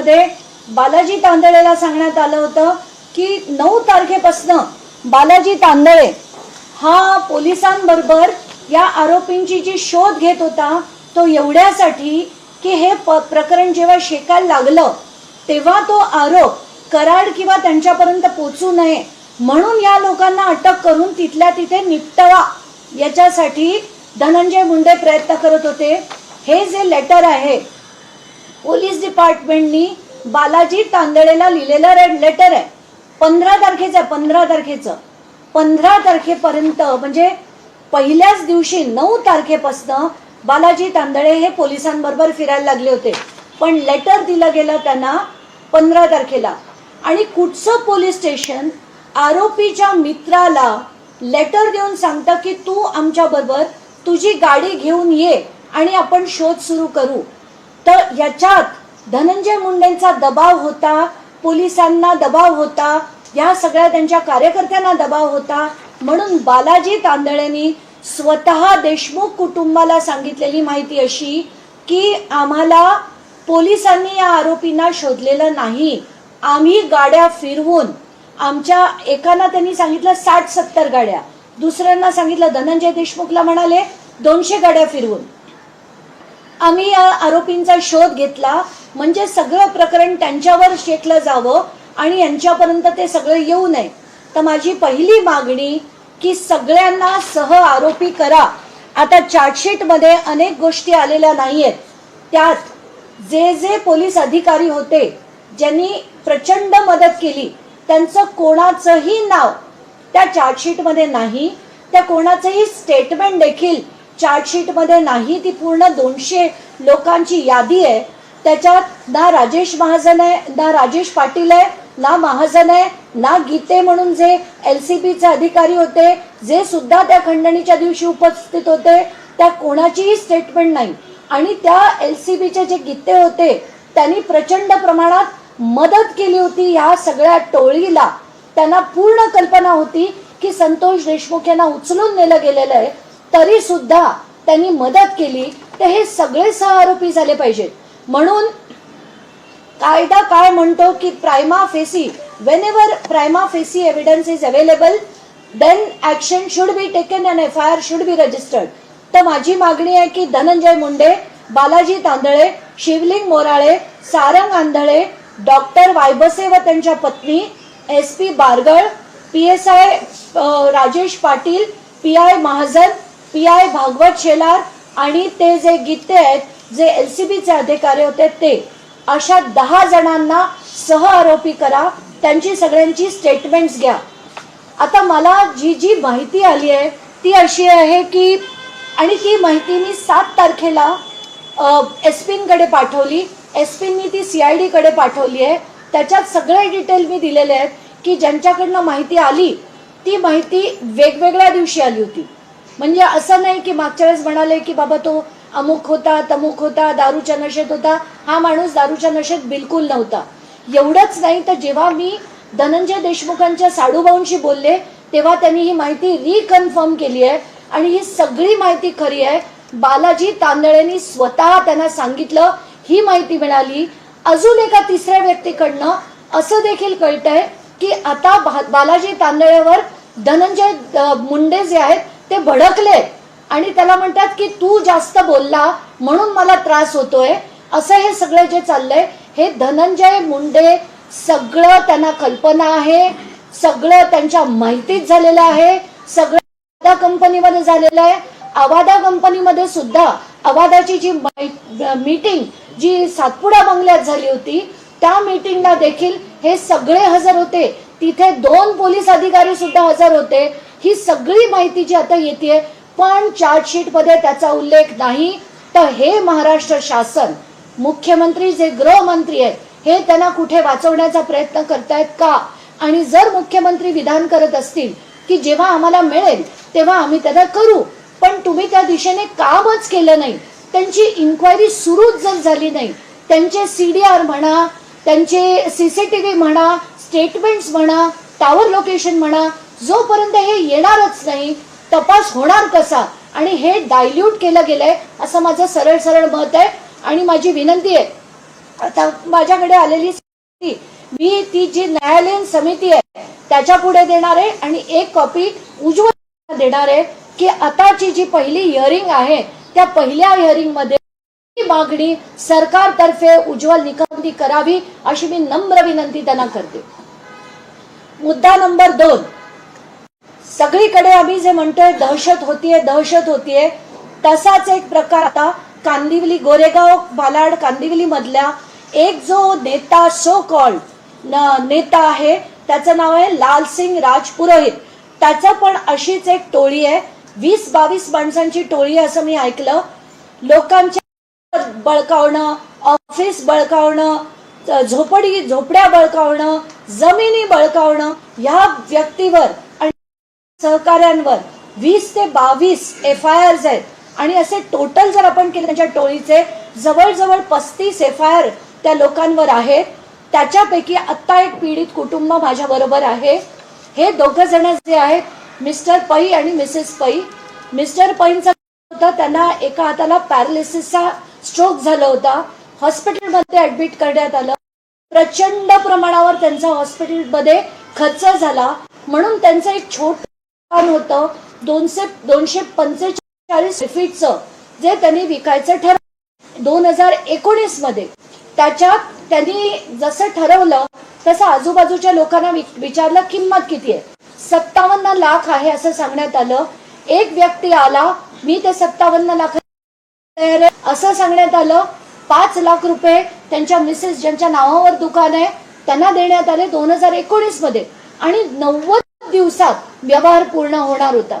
मध्ये बालाजी तांदळेला सांगण्यात आलं होतं की नऊ तारखेपासनं बालाजी तांदळे हा पोलिसांबरोबर या आरोपींची जी शोध घेत होता तो एवढ्यासाठी की हे प प्रकरण जेव्हा शेकायला लागलं तेव्हा तो आरोप कराड किंवा त्यांच्यापर्यंत पोचू नये म्हणून या लोकांना अटक करून तिथल्या तिथे निपटवा याच्यासाठी धनंजय मुंडे प्रयत्न करत होते. हे जे लेटर आहे पोलीस डिपार्टमेंटनी बालाजी तांदळेला लिहिलेलं रेड लेटर आहे. पंधरा तारखेचं आहे पंधरा तारखेचं. पंधरा तारखेपर्यंत म्हणजे पहिल्याच दिवशी नऊ तारखेपासनं बालाजी तांदळे हे पोलिसांबरोबर फिरायला लागले होते. पण लेटर दिलं गेलं त्यांना पंधरा तारखेला. आणि कुठचं पोलीस स्टेशन आरोपीच्या मित्राला लेटर देऊन सांगतं की तू आमच्याबरोबर तुझी गाडी घेऊन ये आणि आपण शोध सुरू करू. तर याच्यात धनंजय मुंडेंचा दबाव होता पोलिसांना दबाव होता या सगळ्या त्यांच्या कार्यकर्त्यांना दबाव होता. म्हणून बालाजी तांदळेंनी स्वतः देशमुख कुटुंबाला सांगितलेली माहिती अशी की आम्हाला पोलिसांनी या आरोपींना शोधलेलं नाही. आम्ही गाड्या फिरवून आमच्या एकाला त्यांनी सांगितलं साठ सत्तर गाड्या. दुसऱ्यांना सांगितलं धनंजय देशमुखला म्हणाले दोनशे गाड्या फिरवून. आम्ही या आरोपींचा शोध घेतला. म्हणजे सगळं प्रकरण त्यांच्यावर शेकलं जावं आणि यांच्यापर्यंत ते सगळं येऊ नये. तर माझी पहिली मागणी की सगळ्यांना सह आरोपी करा. आता चार्जशीटमध्ये अनेक गोष्टी आलेल्या नाही आहेत त्यात जे जे पोलीस अधिकारी होते ज्यांनी प्रचंड मदत केली त्यांचं कोणाचंही नाव त्या चार्जशीटमध्ये नाही. त्या कोणाचंही स्टेटमेंट देखील चार्जशीटमध्ये नाही ती पूर्ण दोनशे लोकांची यादी आहे. त्याच्यात ना राजेश महाजन आहे ना राजेश पाटील आहे ना महाजन आहे ना गीते म्हणून जे एल सी बीचे अधिकारी होते जे सुद्धा त्या खंडणीच्या दिवशी उपस्थित होते त्या कोणाचीही स्टेटमेंट नाही. आणि त्या एल सी बीचे जे गीते होते त्यांनी प्रचंड प्रमाणात मदत केली होती ह्या सगळ्या टोळीला. त्यांना पूर्ण कल्पना होती की संतोष देशमुख यांना उचलून नेलं गेलेलं आहे. तरी सुद्धा त्यांनी मदत केली तर हे सगळे सह आरोपी झाले पाहिजेत. म्हणून कायदा काय म्हणतो की prima facie whenever prima facie evidence is available then action should be taken and F I R should be registered तर माझी मागणी आहे की धनंजय मुंडे बालाजी तांदळे शिवलिंग मोराळे सारंग आंधळे डॉक्टर वायबसे व त्यांच्या पत्नी S P Bargal P S I Rajesh Patil P I Mahajan P I Bhagwat Shelar आणि ते जे गीते आहेत जे एल सी बीचे अधिकारी होते ते. अशा दहा जणांना सह आरोपी करा त्यांची सगळ्यांची स्टेटमेंट्स घ्या. आता मला जी जी माहिती आली आहे ती अशी आहे की आणि ती माहिती मी सात तारखेला एस पींकडे पाठवली. एस पींनी ती सी आय डीकडे पाठवली आहे. त्याच्यात सगळे डिटेल मी दिलेले आहेत की ज्यांच्याकडनं माहिती आली ती माहिती वेगवेगळ्या दिवशी आली होती. म्हणजे असं नाही की मागच्या वेळेस म्हणाले की बाबा तो अमुक होता तमुक होता दारूच्या नशेत होता. हा माणूस दारूच्या नशेत बिलकुल नव्हता. एवढंच नाही तर जेव्हा मी धनंजय देशमुखांच्या साडूभाऊंशी बोलले तेव्हा त्यांनी ही माहिती रिकन्फर्म केली आहे. आणि ही सगळी माहिती खरी आहे. बालाजी तांदळेंनी स्वतः त्यांना सांगितलं ही माहिती मिळाली. अजून एका तिसऱ्या व्यक्तीकडनं असं देखील कळतंय की आता बालाजी तांदळेवर धनंजय मुंडे जे आहेत ते भडकले. आणि त्याला म्हणतात की तू जास्त बोलला म्हणून मला त्रास होतोय. असं हे सगळं जे चाललंय हे धनंजय मुंडे सगळं त्यांना कल्पना आहे. सगळं त्यांच्या माहितीत झालेलं आहे. सगळं अवादा कंपनीमध्ये झालेलं आहे. अवादा कंपनीमध्ये सुद्धा अवादाची जी मीटिंग जी सातपुडा बंगल्यात झाली होती त्या मीटिंगला देखील हे सगळे हजर होते. तिथे दोन पोलीस अधिकारी सुद्धा हजर होते. ही सगळी माहिती जी आता येते पण चार्जशीटमध्ये त्याचा उल्लेख नाही. तर हे महाराष्ट्र शासन मुख्यमंत्री जे गृहमंत्री आहेत हे त्यांना कुठे वाचवण्याचा प्रयत्न करतायत का? आणि जर मुख्यमंत्री विधान करत असतील की जेव्हा आम्हाला मिळेल तेव्हा आम्ही त्याला करू. पण तुम्ही त्या दिशेने कामच केलं नाही. त्यांची इन्क्वायरी सुरूच जर झाली नाही त्यांचे सी डी आर म्हणा त्यांचे सीसीटीव्ही म्हणा स्टेटमेंट्स म्हणा टावर लोकेशन म्हणा जोपर्यंत हे येणारच नाही तपास होणार कसा? आणि हे डायल्यूट केलं गेलंय असं माझं सरळ सरळ मत आहे आणि माझी विनंती आहे. आता माझ्याकडे आलेली समिती, मी ती जी न्यायालयीन समिती आहे त्याच्या पुढे देणार आहे आणि एक कॉपी उज्ज्वल देणार आहे की आताची जी पहिली हिअरिंग आहे त्या पहिल्या हिअरिंगमध्ये मागणी सरकारतर्फे उज्ज्वल निकाली करावी अशी मी नम्र विनंती त्यांना करते. मुद्दा नंबर दोन. सगळीकडे आम्ही जे म्हणतोय दहशत होतीये दहशत होतीये तसाच एक प्रकार आता कांदिवली गोरेगाव बालाड कांदिवली मधल्या एक जो नेता सो कॉल्ड नेता आहे त्याचं नाव आहे लालसिंग राजपुरोहित. त्याचं पण अशीच एक टोळी आहे वीस बावीस माणसांची टोळी आहे असं मी ऐकलं. लोकांच्या बळकावणं ऑफिस बळकावणं झोपडी झोपड्या बळकावणं जमिनी बळकावणं ह्या व्यक्तीवर सहकाऱ्यांवर वीस ते बावीस एफ आय आर्स आहेत. आणि असे टोटल जर आपण केले त्यांच्या टोळीचे जवळजवळ पस्तीस एफ आय आर त्या लोकांवर आहेत. त्याच्यापैकी आत्ता एक पीडित कुटुंब माझ्याबरोबर आहे. हे दोघं जण जे आहेत मिस्टर पै आणि मिसेस पै. मिस्टर पैंचं होतं त्यांना एका हाताला पॅरालिसिसचा स्ट्रोक झाला होता. हॉस्पिटलमध्ये ऍडमिट करण्यात आलं. प्रचंड प्रमाणावर त्यांचा हॉस्पिटलमध्ये खर्च झाला. म्हणून त्यांचं एक छोट होतं. दोनशे दोनशे पंचेचाळीस फीटचं जे त्यांनी विकायचं ठरवलं दोन हजार एकोणीसमध्ये त्याच्यात त्यांनी जसं ठरवलं तसं आजूबाजूच्या लोकांना विचारलं किंमत किती आहे. सत्तावन्न लाख आहे असं सांगण्यात आलं. एक व्यक्ती आला मी ते सत्तावन्न लाख असं सांगण्यात आलं. पाच लाख रुपये त्यांच्या मिसेस ज्यांच्या नावावर दुकान आहे त्यांना देण्यात आले दोन हजार एकोणीसमध्ये आणि नव्वद दिवसात व्यवहार पूर्ण होणार होता.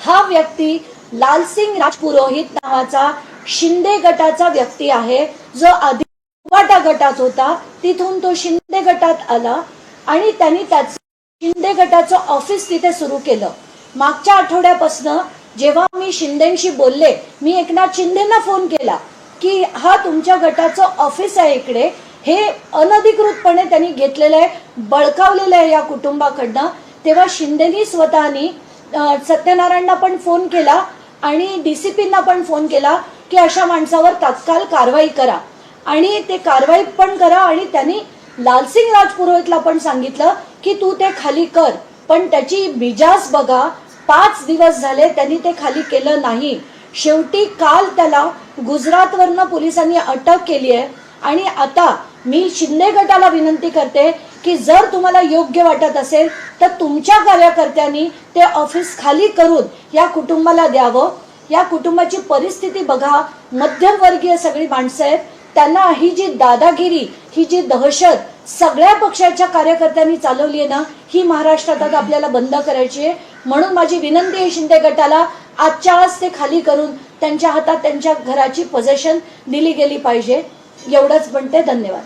हा व्यक्ती लालसिंग राजपुरोहित नावाचा शिंदे गटाचा व्यक्ती आहे. जो आधी वाटा गटात होता. तिथून तो शिंदे गटात आला आणि त्यांनी त्याच शिंदे गटाचं ऑफिस तिथे सुरू केलं. मागच्या आठवड्यापासनं जेव्हा मी शिंदेशी बोलले मी एकनाथ शिंदेना फोन केला की हा तुमच्या गटाचं ऑफिस आहे इकडे. हे अनधिकृतपणे त्यांनी घेतलेलं आहे बळकावलेलं आहे या कुटुंबाकडनं. तेव्हा शिंदेनी स्वतःनी सत्यनारायणला सत्यनारायणना पण फोन केला आणि डी सी पींना पण फोन केला की अशा माणसावर तात्काळ कारवाई करा. आणि ते कारवाई पण करा आणि त्यांनी लालसिंग राजपुरोहितला पण सांगितलं की तू ते खाली कर पण त्याची बिजास बघा पाच दिवस झाले त्यांनी ते खाली केलं नाही. शेवटी काल त्याला गुजरातवरनं पोलिसांनी अटक केली आहे आणि आता मी शिंदे गटाला विनंती करते की जर तुम्हाला योग्य वाटत असेल तर तुमच्या कार्यकर्त्यांनी ते ऑफिस खाली करून या कुटुंबाला द्यावं. या कुटुंबाची परिस्थिती बघा. मध्यमवर्गीय सगळी माणसं आहेत. त्यांना ही जी दादागिरी ही जी दहशत सगळ्या पक्षाच्या कार्यकर्त्यांनी चालवली आहे ना ही महाराष्ट्रात आता आपल्याला बंद करायची आहे. म्हणून माझी विनंती आहे शिंदे गटाला आजच्या आज ते खाली करून त्यांच्या हातात त्यांच्या घराची पोझेशन दिली गेली पाहिजे. एवढंच म्हणते. धन्यवाद.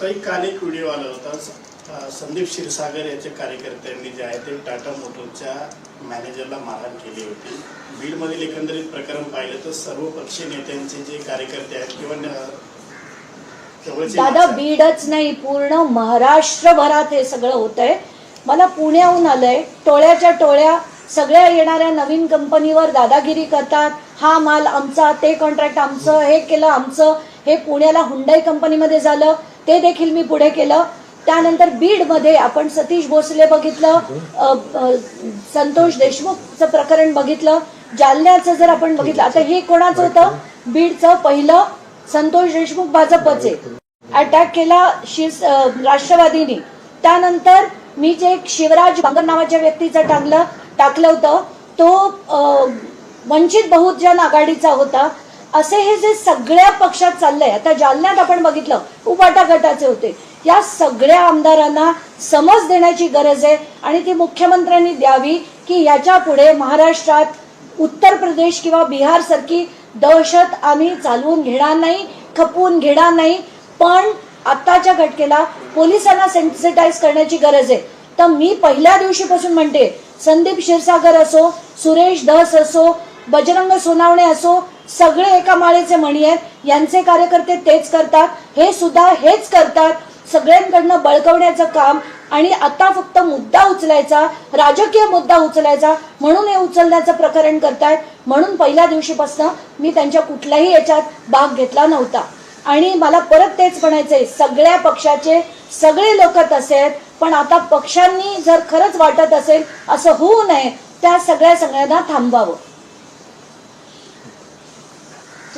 ताई काल एक व्हिडिओ आला होता. संदीप क्षीरसागर याच्या कार्यकर्त्यांनी जे आहे ते टाटा मोटरच्या मॅनेजरला मारहाण केली होती. बीडमधील एकंदरीत प्रकरण पाहिलं तर सर्व पक्षीय नेत्यांचे जे कार्यकर्ते आहेत किंवा दादा बीडच नाही पूर्ण महाराष्ट्रभरात हे सगळं होतंय. मला पुण्याहून आलंय. टोळ्याच्या टोळ्या सगळ्या येणाऱ्या नवीन कंपनीवर दादागिरी करतात. हा माल आमचा ते कॉन्ट्रॅक्ट आमचं हे केलं आमचं हे पुण्याला हुंडाई कंपनीमध्ये झालं. ते देखील मी पुढे केलं. त्यानंतर बीडमध्ये आपण सतीश भोसले बघितलं संतोष देशमुखचं प्रकरण बघितलं जालन्याचं जर आपण बघितलं आता हे कोणाचं होतं? बीडचं पहिलं संतोष देशमुख भाजपचे. अटॅक केला शिव राष्ट्रवादीने. त्यानंतर मी जे एक शिवराज बांगर नावाच्या व्यक्तीचं टाकलं टाकलं होतं तो वंचित बहुजन आघाडीचा होता. असे हे जे सगळ्या पक्षात चाललंय आता जालन्यात आपण बघितलं उपाटा गटाचे होते. या सगळ्या आमदारांना समज देण्याची गरज आहे आणि ती मुख्यमंत्र्यांनी द्यावी की याच्यापुढे महाराष्ट्रात उत्तर प्रदेश किंवा बिहार सारखी दहशत आम्ही चालवून घेणार नाही खपवून घेणार नाही. पण आत्ताच्या घटकेला पोलिसांना सेन्सिटाईज करण्याची गरज आहे. तर मी पहिल्या दिवशीपासून म्हणते संदीप क्षीरसागर असो सुरेश धस असो बजरंग सोनावणे असो सगळे एका माळेचे म्हणी आहेत. यांचे कार्यकर्ते तेच करतात. हे सुद्धा हेच करतात. सगळ्यांकडनं बळकवण्याचं काम आणि आता फक्त मुद्दा उचलायचा राजकीय मुद्दा उचलायचा म्हणून हे उचलण्याचं प्रकरण करतायत. म्हणून पहिल्या दिवशीपासून मी त्यांच्या कुठल्याही याच्यात भाग घेतला नव्हता. आणि मला परत तेच म्हणायचंय सगळ्या पक्षाचे सगळे लोक तसे आहेत पण आता पक्षांनी जर खरंच वाटत असेल असं होऊ नये त्या सगळ्या सगळ्यांना थांबवावं.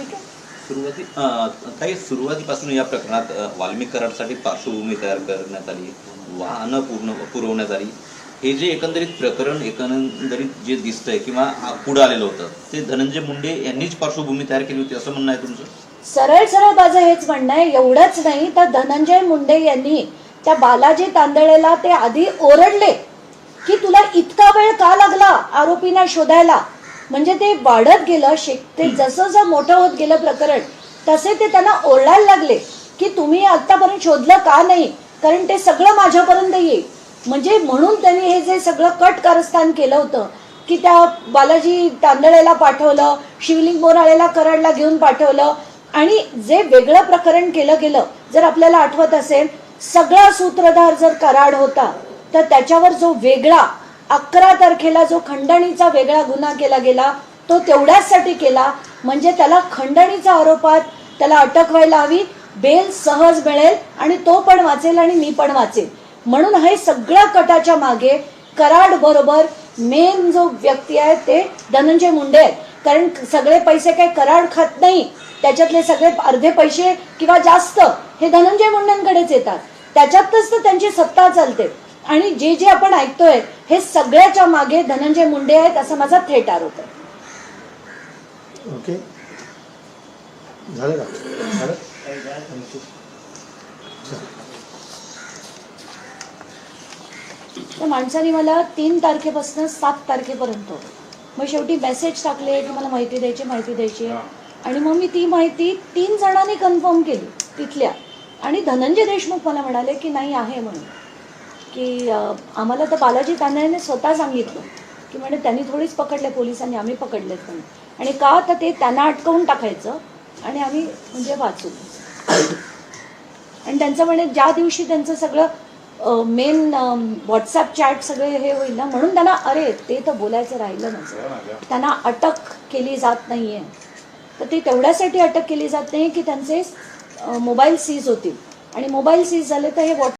ठीक आहे. सुरुवाती सुरुवातीपासून या प्रकरणात वाल्मिक कराडसाठी पार्श्वभूमी तयार करण्यात आली वाहनं पूर्ण पुरवण्यात आली. हे जे एकंदरीत प्रकरण एकंदरीत जे दिसतंय किंवा पुढं आलेलं होतं ते धनंजय मुंडे यांनीच पार्श्वभूमी तयार केली होती असं म्हणणं आहे तुमचं? सरळ सरळ माझं हेच म्हणणं आहे. एवढंच नाही तर धनंजय मुंडे यांनी त्या बालाजी तांदळेला ते आधी ओरडले की तुला इतका वेळ का लागला आरोपींना शोधायला? म्हणजे ते वाढत गेलं शेक ते जसं जसं मोठं होत गेलं प्रकरण तसे ते त्यांना ओरडायला लागले की तुम्ही आत्तापर्यंत शोधलं का नाही? कारण ते सगळं माझ्यापर्यंत येईल. म्हणजे म्हणून त्यांनी हे जे सगळं कट कारस्थान केलं होतं की त्या बालाजी तांदळेला पाठवलं शिवलिंग बोराळेला कराडला घेऊन पाठवलं आणि जे वेगळं प्रकरण केलं गेलं जर आपल्याला आठवत असेल सगळा सूत्रधार जर कराड होता तर त्याच्यावर जो वेगळा अकरा तारखेला जो खंडणीचा वेगळा गुन्हा केला गेला तो तेवढ्याचसाठी केला म्हणजे त्याला खंडणीचा आरोपात त्याला अटक व्हायला हवी बेल सहज मिळेल आणि तो पण वाचेल आणि मी पण वाचेल. म्हणून हे सगळ्या कटाच्या मागे कराड बरोबर मेन जो व्यक्ती आहे ते धनंजय मुंडे आहेत. कारण सगळे पैसे काही कराड खात नाही. त्याच्यातले सगळे अर्धे पैसे किंवा जास्त हे धनंजय मुंडेंकडेच येतात. त्याच्यातच तर त्यांची सत्ता चालते. आणि जे जे आपण ऐकतोय हे सगळ्याच्या मागे धनंजय मुंडे आहेत असा माझा थेट आरोप आहे. ओके. झालं का? झालं? त्या माणसाने मला तीन तारखेपासून सात तारखेपर्यंत मग शेवटी मेसेज टाकले की मला माहिती द्यायची माहिती द्यायची. आणि मग मी ती माहिती तीन जणांनी कन्फर्म केली तिथल्या. आणि धनंजय देशमुख मला म्हणाले की नाही आहे म्हणून. की आम्हाला तर बालाजी तांदळेने स्वतः सांगितलं की म्हणे त्यांनी थोडीच पकडले पोलिसांनी आम्ही पकडलेत म्हणून आणि का तर ते त्यांना अटकवून टाकायचं आणि आम्ही म्हणजे वाचू. आणि त्यांचं म्हणे ज्या दिवशी त्यांचं सगळं मेन व्हॉट्सअप चॅट सगळे हे होईल ना म्हणून त्यांना अरे ते तर बोलायचं राहिलं माझं त्यांना अटक केली जात नाहीये. तर ते तेवढ्यासाठी अटक केली जात नाही की त्यांचे मोबाईल सीज होतील. आणि मोबाईल सीज झाले तर हे व्हॉट्स